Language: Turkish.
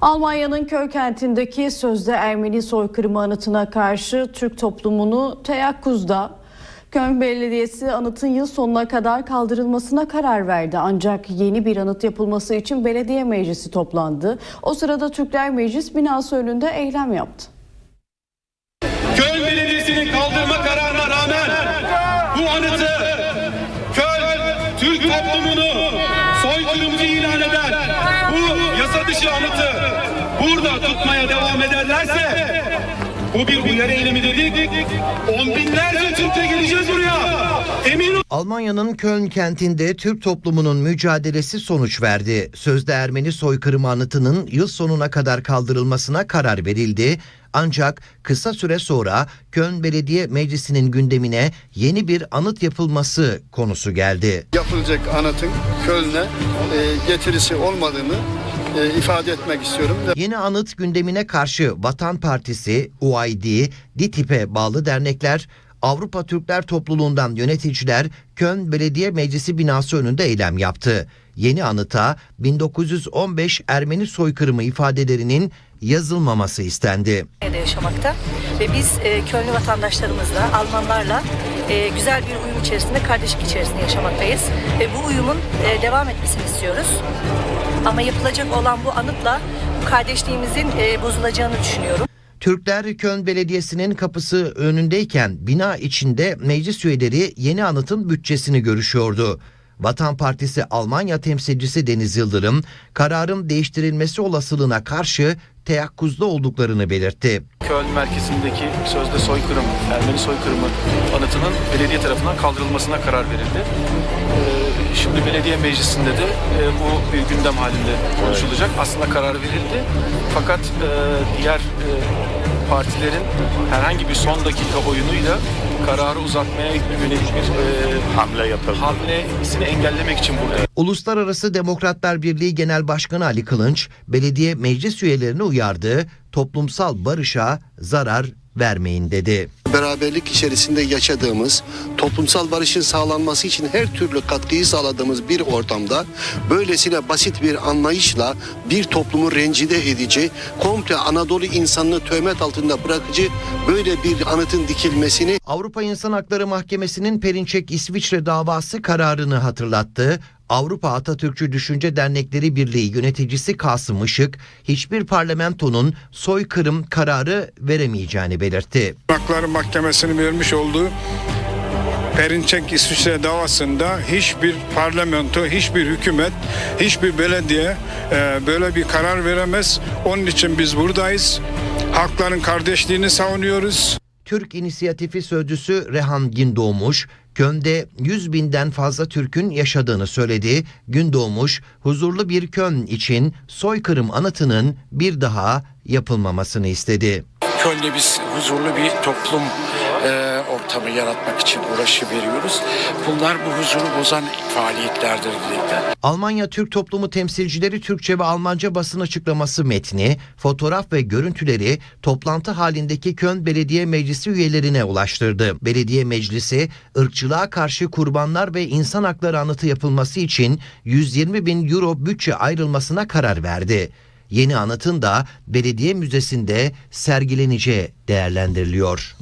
Almanya'nın köy kentindeki sözde Ermeni soykırımı anıtına karşı Türk toplumunu teyakkuzda Köln Belediyesi anıtın yıl sonuna kadar kaldırılmasına karar verdi. Ancak yeni bir anıt yapılması için belediye meclisi toplandı. O sırada Türkler Meclis binası önünde eylem yaptı. Köln Belediyesi'nin kaldırma kararına burada tutmaya devam ederlerse bu bir uyarı eylemi dedik. On binlerce Türk'le geleceğiz buraya. Emin olun. Almanya'nın Köln kentinde Türk toplumunun mücadelesi sonuç verdi. Sözde Ermeni soykırımı anıtının yıl sonuna kadar kaldırılmasına karar verildi. Ancak kısa süre sonra Köln Belediye Meclisi'nin gündemine yeni bir anıt yapılması konusu geldi. yapılacak anıtın Köln'e e, getirisi olmadığını ifade etmek istiyorum. Yeni anıt gündemine karşı Vatan Partisi, UID, DİTİP'e bağlı dernekler, Avrupa Türkler Topluluğundan yöneticiler Köln Belediye Meclisi binası önünde eylem yaptı. Yeni anıta 1915 Ermeni soykırımı ifadelerinin yazılmaması istendi. Almanya'da yaşamakta ve biz e, Kölnlü vatandaşlarımızla, Almanlarla e, güzel bir uyum içerisinde, kardeşlik içerisinde yaşamaktayız. Ve bu uyumun e, devam etmesini istiyoruz. Ama yapılacak olan bu anıtla bu kardeşliğimizin e, bozulacağını düşünüyorum. Türkler Köln Belediyesi'nin kapısı önündeyken bina içinde meclis üyeleri yeni anıtın bütçesini görüşüyordu. Vatan Partisi Almanya temsilcisi Deniz Yıldırım, kararın değiştirilmesi olasılığına karşı teyakkuzda olduklarını belirtti. Köln merkezindeki sözde soykırım, Ermeni soykırımı anıtının belediye tarafından kaldırılmasına karar verildi. Ee, Şimdi belediye meclisinde de e, bu bir gündem halinde konuşulacak. Aslında karar verildi. Fakat e, diğer e, partilerin herhangi bir son dakika oyunuyla kararı uzatmaya yönelik bir hamle yapıldı. Hamlesini engellemek için burada Uluslararası Demokratlar Birliği Genel Başkanı Ali Kılınç, belediye meclis üyelerini uyardı, toplumsal barışa zarar vermeyin dedi. beraberlik içerisinde yaşadığımız, toplumsal barışın sağlanması için her türlü katkıyı sağladığımız bir ortamda böylesine basit bir anlayışla bir toplumu rencide edici, komple Anadolu insanını töhmet altında bırakıcı böyle bir anıtın dikilmesini Avrupa İnsan Hakları Mahkemesi'nin Perinçek İsviçre davası kararını hatırlattı. Avrupa Atatürkçü Düşünce Dernekleri Birliği yöneticisi Kasım Işık, hiçbir parlamentonun soykırım kararı veremeyeceğini belirtti. Hakları Mahkemesi'nin vermiş olduğu Perinçek İsviçre davasında hiçbir parlamento, hiçbir hükümet, hiçbir belediye e, böyle bir karar veremez. Onun için biz buradayız. Hakların kardeşliğini savunuyoruz. Türk İnisiyatifi Sözcüsü Rehan Gündoğmuş, Köln'de 100 binden fazla Türk'ün yaşadığını söyledi. Gündoğmuş, huzurlu bir Köln için soykırım anıtının bir daha yapılmamasını istedi. Köln'de biz huzurlu bir toplum ortamı yaratmak için uğraşı veriyoruz. Bunlar bu huzuru bozan faaliyetlerdir dedi. Almanya Türk Toplumu temsilcileri Türkçe ve Almanca basın açıklaması metni, fotoğraf ve görüntüleri toplantı halindeki Köln Belediye Meclisi üyelerine ulaştırdı. Belediye Meclisi, ırkçılığa karşı kurbanlar ve insan hakları anıtı yapılması için 120 bin euro bütçe ayrılmasına karar verdi. Yeni anıtın da belediye müzesinde sergileneceği değerlendiriliyor.